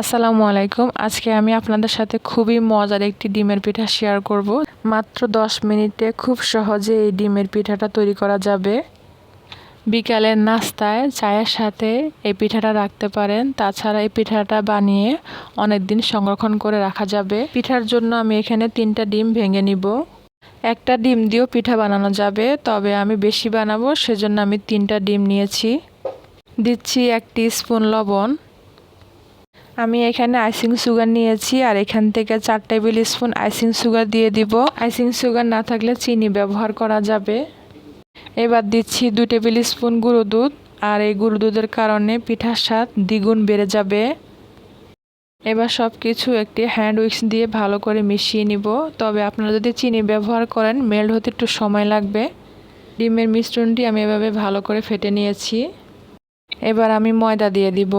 আসসালামু আলাইকুম। আজকে আমি আপনাদের সাথে খুবই মজার একটি ডিমের পিঠা শেয়ার করব। মাত্র 10 মিনিটে খুব সহজে এই ডিমের পিঠাটা তৈরি করা যাবে। বিকালের নাস্তায় চায়ের সাথে এই পিঠাটা রাখতে পারেন। তাছাড়া এই পিঠাটা বানিয়ে অনেক দিন সংরক্ষণ করে রাখা যাবে। পিঠার জন্য আমি এখানে তিনটা ডিম ভেঙে নিব। একটা ডিম দিয়েও পিঠা বানানো যাবে, তবে আমি বেশি বানাবো, সেজন্য আমি তিনটা ডিম নিয়েছি। দিচ্ছি এক স্পুন লবণ। আমি এখানে আইসিং সুগার নিয়েছি আর এখান থেকে চার টেবিল স্পুন আইসিং সুগার দিয়ে দিব। আইসিং সুগার না থাকলে চিনি ব্যবহার করা যাবে। এবার দিচ্ছি দু টেবিল স্পুন গুঁড়ো দুধ আর এই গুঁড়ো দুধের কারণে পিঠার স্বাদ দ্বিগুণ বেড়ে যাবে। এবার সব কিছু একটি হ্যান্ড উইক্স দিয়ে ভালো করে মিশিয়ে নিব। তবে আপনারা যদি চিনি ব্যবহার করেন মেল্ট হতে একটু সময় লাগবে। ডিমের মিশ্রণটি আমি এভাবে ভালো করে ফেটে নিয়েছি। এবার আমি ময়দা দিয়ে দিব।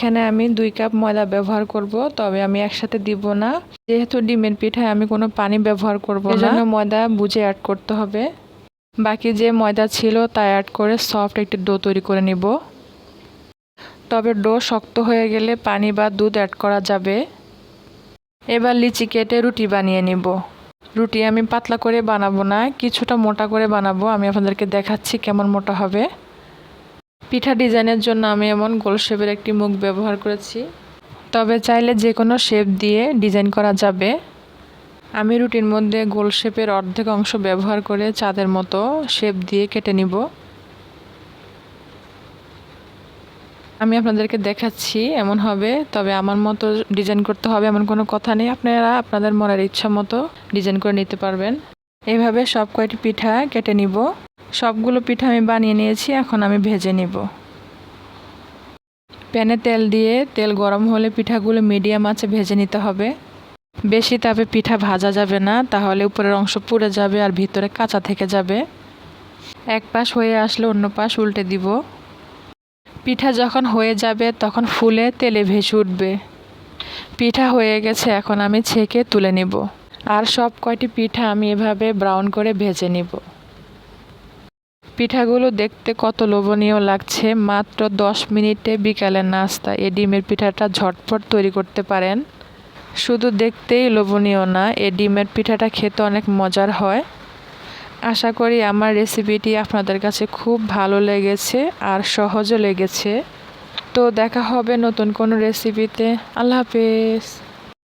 এখানে আমি দুই কাপ ময়দা ব্যবহার করব তবে আমি একসাথে দিব না। যেহেতু ডিমের পিঠায় আমি কোনো পানি ব্যবহার করব না। ময়দা বুঝে অ্যাড করতে হবে। বাকি যে ময়দা ছিল তা অ্যাড করে সফট একটি ডো তৈরি করে নিব। তবে ডো শক্ত হয়ে গেলে পানি বা দুধ অ্যাড করা যাবে। এবার লিচি কেটে রুটি বানিয়ে নিব। রুটি আমি পাতলা করে বানাবো না কিছুটা মোটা করে বানাবো। আমি আপনাদেরকে দেখাচ্ছি কেমন মোটা হবে। পিঠা ডিজাইনের জন্য আমি এমন গোল শেপের একটি মুখ ব্যবহার করেছি। তবে চাইলে যে কোনো শেপ দিয়ে ডিজাইন করা যাবে। আমি রুটির মধ্যে গোল শেপের অর্ধেক অংশ ব্যবহার করে চাঁদের মতো শেপ দিয়ে কেটে নিব। আমি আপনাদেরকে দেখাচ্ছি, এমন হবে, তবে আমার মতো ডিজাইন করতে হবে এমন কোনো কথা নেই। আপনারা আপনাদের মনের ইচ্ছা মতো ডিজাইন করে নিতে পারবেন। এইভাবে সব কয়টি পিঠা কেটে নিব। সবগুলো পিঠা আমি বানিয়ে নিয়েছি, এখন আমি ভেজে নিব। প্যানে তেল দিয়ে তেল গরম হলে পিঠাগুলো মিডিয়াম আঁচে ভেজে নিতে হবে। বেশি তাপে পিঠা ভাজা যাবে না, তাহলে উপরের অংশ পুড়ে যাবে আর ভিতরে কাঁচা থেকে যাবে। এক পাশ হয়ে আসলে অন্য পাশ উল্টে দিব। পিঠা যখন হয়ে যাবে, তখন ফুলে তেলে ভেসে উঠবে। পিঠা হয়ে গেছে, এখন আমি ছেঁকে তুলে নিব। আর সব কয়টি পিঠা আমি এভাবে ব্রাউন করে ভেজে নিব। পিঠাগুলো দেখতে কত লোভনীয় লাগছে। মাত্র দশ মিনিটে বিকালের নাস্তা। এই ডিমের পিঠাটা ঝটপট তৈরি করতে পারেন। শুধু দেখতেই লোভনীয় না, এ ডিমের পিঠাটা খেতে অনেক মজার হয়। আশা করি আমার রেসিপিটি আপনাদের কাছে খুব ভালো লেগেছে আর সহজও লেগেছে। তো দেখা হবে নতুন কোনো রেসিপিতে। আল্লাহ হাফেজ।